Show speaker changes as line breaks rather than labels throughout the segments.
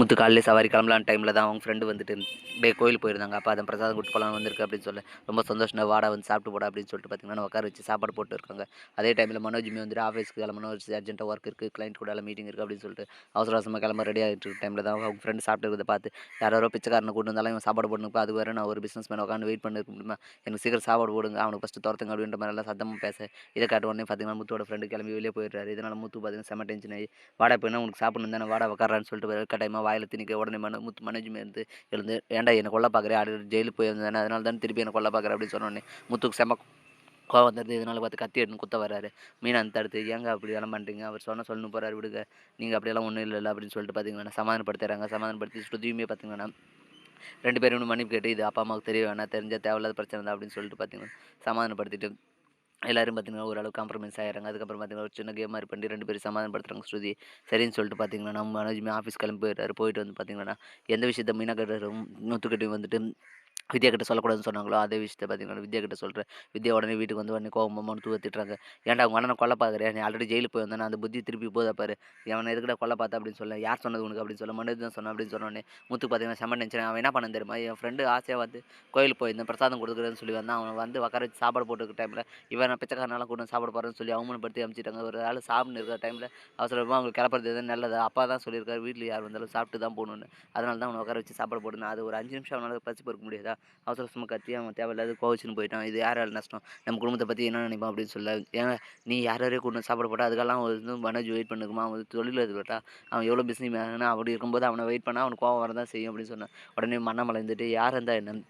முத்து காலையில் சவாரி கிளம்பலான டைமில் தான் அவங்க ஃப்ரெண்டு வந்துட்டு டே கோயில் போயிருந்தாங்க. அப்போ அதை பிரசாதம் கொடுத்து போகலாம் வந்திருக்கு அப்படின்னு சொல்லி. ரொம்ப சந்தோஷம். வாடா வந்து சாப்பிட்டு போடா அப்படின்னு சொல்லிட்டு பார்த்தீங்கன்னா உட்கார வச்சு சாப்பாடு போட்டு இருக்காங்க. அதே டைமில் மனோஜுமே வந்துட்டு ஆஃபீஸ்க்கு கிளம்பணும் ஒரு அர்ஜென்ட்டாக ஒர்க் இருக்குது கிளைண்ட் கூட எல்லாம் மீட்டிங் இருக்குது அப்படின்னு சொல்லிட்டு அவசர அவசரமாக கிளம்ப ரெடி ஆகிட்டு டைமில் தான் அவங்க ஃப்ரெண்டு சாப்பிட்டு பார்த்து யாரோ பிச்சைக்காரனை கொண்டு வந்தாலும் இவன் சாப்பாடு போடணும் அது வேறு நான் ஒரு பிஸ்னஸ் மேன் உட்காந்து வெயிட் பண்ணிருக்க முடியுமா? எனக்கு சீக்கிரம் சாப்பாடு போடுங்க. அவனுக்கு ஃபஸ்ட்டு துரத்துங்க அப்படின்ற மாதிரி எல்லாம் சத்தமாக பேச. இதை காட்ட உடனே பார்த்தீங்கன்னா முத்தோட ஃப்ரெண்டு கிளம்பி வெளியே போயிடுறாரு. இதனால் முத்து பார்த்தீங்கன்னா செம்ம டென்ஷன் ஆகி வாடா போயினா உனக்கு சாப்பிடணும் தானே? வாடா உட்காரான்னு சொல்லிட்டு கட்டாயமாக வாயில் திணிக்க உடனே மன முத்து மனோஜுமே இருந்து எழுந்து ஏன்டா என்னை கொல்ல பார்க்குறேன் ஆடி ஜெயிலுக்கு போயிருந்தேன் அதனால தான் திருப்பி என்னை கொல்ல பார்க்குறேன் அப்படின்னு சொன்னோடனே முத்துக்கு செம கோவம் வந்துடுது இதனால் பார்த்து கத்தி எடுத்து குத்த வர்றாரு. மீனான் தடுத்து ஏங்க அப்படி எல்லாம் பண்ணுறீங்க அவர் சொன்ன சொல்லணும் போகிறாரு விடுங்க. நீங்கள் அப்படியெல்லாம் ஒன்றும் இல்லை அப்படின்னு சொல்லிட்டு பார்த்தீங்கன்னா சமாதானப்படுத்துறாங்க சமாதானப்படுத்தி ஸ்ருதியுமே பார்த்தீங்கன்னா ரெண்டு பேரும் மன்னிப்பு கேட்டு இது அப்பா அம்மாவுக்கு தெரிய வேணாம் தெரிஞ்சால் தேவையில்லாத பிரச்சனை தான் அப்படின்னு சொல்லிட்டு பார்த்தீங்கன்னா சமாதானப்படுத்திட்டு எல்லோரும் பார்த்தீங்கன்னா ஓரளவு காம்ப்ரமைஸ் ஆகிறாங்க அதுக்கப்புறம் பார்த்தீங்கன்னா ஒரு சின்ன கேம் மாதிரி பண்ணி ரெண்டு பேரும் சமாதானப்படுத்துறாங்க ஸ்ருதி. சரின்னு சொல்லிட்டு பார்த்தீங்கன்னா நம்ம மனோஜுமே ஆஃபீஸ் கிளம்பி போயிட்டார் போயிட்டு வந்து பார்த்தீங்கன்னா எந்த விஷயத்த மீனாக்கட்டும் கட்டரும் வந்துட்டு வித்யா கிட்ட சொல்லக்கூடாதுன்னு சொன்னாங்களோ அதே விஷயத்த பார்த்தீங்கன்னா வித்யா கிட்ட சொல்கிறேன் வித்யா உடனே வீட்டுக்கு வந்து உடனே கோவமாக தூவ திட்டுறாங்க ஏன்டா உங்கள் அண்ணனை கொல்ல பார்க்குறேன் நீ ஆல்ரெடி ஜெயிலுக்கு போய் வந்தேன் அந்த புத்தி திருப்பி போதா பாரு. அவனை எதுக்கிட்ட கொல்ல பார்த்தா அப்படின்னு சொல்ல. யார் சொன்னது உனக்கு? அப்படின்னு சொல்ல. மனோஜ் தான் சொன்னேன் அப்படின்னு சொன்னோடனே முத்து பார்த்தீங்கன்னா செம்ம நினச்சேன் அவன் என்ன பண்ண தெரியுமா? என் ஃப்ரெண்டு ஆசையாக வந்து கோயிலுக்கு போயிருந்தேன். பிரசாதம் கொடுக்குறேன்னு சொல்லி வந்தான். அவன் வந்து உட்கார வச்சு சாப்பாடு போட்டுருக்க டைமில் இவன் நான் பிச்சைக்காரனால கூட சாப்பாடு போகிறேன்னு சொல்லி அவமானப்படுத்தி அனுப்பிச்சிட்டாங்க ஒரு ஆள் சாப்பிட்டு இருக்கிற டைமில் அவசரமாக அவங்க கிளப்புறது எதுவும் நல்லது? அப்பா தான் சொல்லியிருக்காரு. வீட்டில் யார் வந்தாலும் சாப்பிட்டு தான் போகணுன்னு அதனால தான் அவனை உட்கார வச்சு சாப்பாடு போடணும் அது ஒரு அஞ்சு நிமிஷம் அவனால் பசி பொறுக்க முடியாது. அவசர அவசரமாக கத்தி அவன் தேவையில்லாத கோவச்சின்னு போயிட்டான். இது யாரால் நஷ்டம்? நம்ம குடும்பத்தை பற்றி என்ன நினைப்பான் அப்படின்னு சொல்ல ஏன்னா நீ யார் யாரையும் கொண்டு சாப்பிட சாப்பாடு போட்டா அதுக்கெல்லாம் அவன் வந்து மனோஜ் வெயிட் பண்ணுக்குமா? அவன் தொழில் இது போட்டா அவன் எவ்வளோ பிஸ்னஸ் மேனா அப்படி இருக்கும்போது அவனை வெயிட் பண்ணால் அவனுக்கு கோவம் வரதான் செய்யும் அப்படின்னு சொன்னான். உடனே மண்ணமலை இருந்துட்டு யார் இருந்தால் என்ன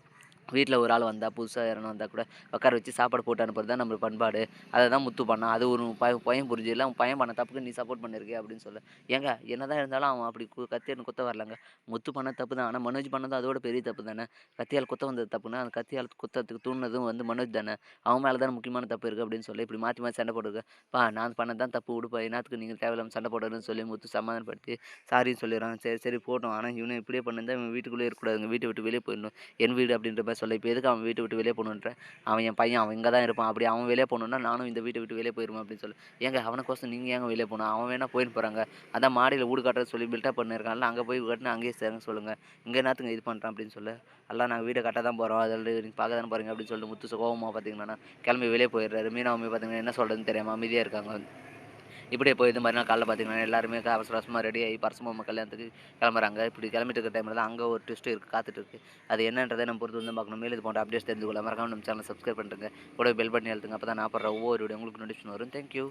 வீட்டில் ஒரு ஆள் வந்தால் புதுசாக யாரும் வந்தால் கூட உட்கார வச்சு சாப்பாடு போட்டு அனுப்புறது தான் நம்ம பண்பாடு. அதை தான் முத்து பண்ணான் அது ஒரு பய பையன் புரிஞ்சு இல்லை அவன் பையன் பண்ண தப்புக்கு நீ சப்போர்ட் பண்ணிருக்கே அப்படின்னு சொல்ல. ஏங்க என்னதான் இருந்தாலும் அவன் அப்படி கு- கத்தியால் குத்த வரலங்க. முத்து பண்ண தப்பு தான். ஆனால் மனோஜ் பண்ணதும் அதோட பெரிய தப்பு தானே. கத்தியால் குத்த வந்தது தப்புன்னா அந்த கத்தியால் குத்தத்துக்கு தூண்டினதும் வந்து மனோஜ் தானே. அவன் மேலே தானே முக்கியமான தப்பு இருக்குது அப்படின்னு சொல்லி. இப்படி மாற்றி மாற்றி சண்டை போட்டுருக்க பா நான் பண்ணது தான் தப்பு. விடுப்பா என்னத்துக்கு நீங்கள் தேவையில்லாமல் சண்டை போடுறதுன்னு சொல்லி முத்து சமாதானப்படுத்தி சாரின்னு சொல்லிடுறான். சரி சரி போட்டோம். ஆனால் இவனை இப்படியே பண்ணிருந்தா இவன் வீட்டுக்குள்ளே இருக்கக்கூடாதுங்க. வீட்டை விட்டு வெளியே போயிடணும். என் வீடு அப்படின்ற பஸ் சொல்ல இப்போ எதுக்கு அவன் வீட்டை விட்டு வெளியே போகணுன்ற? அவன் என் பையன் அவன் இங்கே தான் இருப்பான். அப்படி அவன் வெளியே போகணுன்னா நானும் இந்த வீட்டை விட்டு வெளியே போயிருவேன் அப்படின்னு சொல்லி. ஏங்க அவனுக்கோசம் நீங்கள் ஏங்க வெளியே போகணும்? அவன் வேணா போயிட்டு போகிறாங்க அதான் மாடியில் வீடு கட்டுறது சொல்லி பில்டப் பண்ணியிருக்கான்ல அங்கே போய் கட்டினா அங்கேயே சேருங்க சொல்லுங்கள் இங்கே என்னத்துங்க இது பண்ணுறான் அப்படின்னு சொல்லு. எல்லாம் நாங்கள் வீடை கட்ட தான் போகிறோம் அதில் நீங்கள் பார்க்க தானே போகிறீங்க அப்படின்னு சொல்லிட்டு முத்து கோவமாக பார்த்தீங்கன்னா கிளம்பி வெளியே போயிடுறாரு. மீனாவுமே பார்த்தீங்கன்னா என்ன சொல்கிறதுன்னு தெரியாமல் அமைதியாக இருக்காங்க இப்படியே போய் இது மாதிரிலாம் காலைல பார்த்தீங்கன்னா எல்லாருமே அவசர அவசரமாக ரெடி ஆகி பரசுமாமா கல்யாணத்துக்கு கிளம்புறாங்க. இப்படி கிளம்பிட்டு இருக்க டைமில் தான் அங்கே ஒரு ட்விஸ்ட் இருக்குது காத்துட்டு இருக்கு. அது என்னன்றதை நம்ம பொறுத்து வந்து பார்க்கணும். மேலே இது போன்ற அப்டேட்ஸ் தெரிஞ்சுக்கொள்ள மறக்காம நம்ம சேனல் சப்ஸ்கிரைப் பண்ணுறேங்க கூட பெல் பட்டன் எழுத்துங்க அப்போ தான் நான் போடுற ஒவ்வொரு வீடியோ உங்களுக்கு நோட்டிஃபிகேஷன் வரும். தேங்க்யூ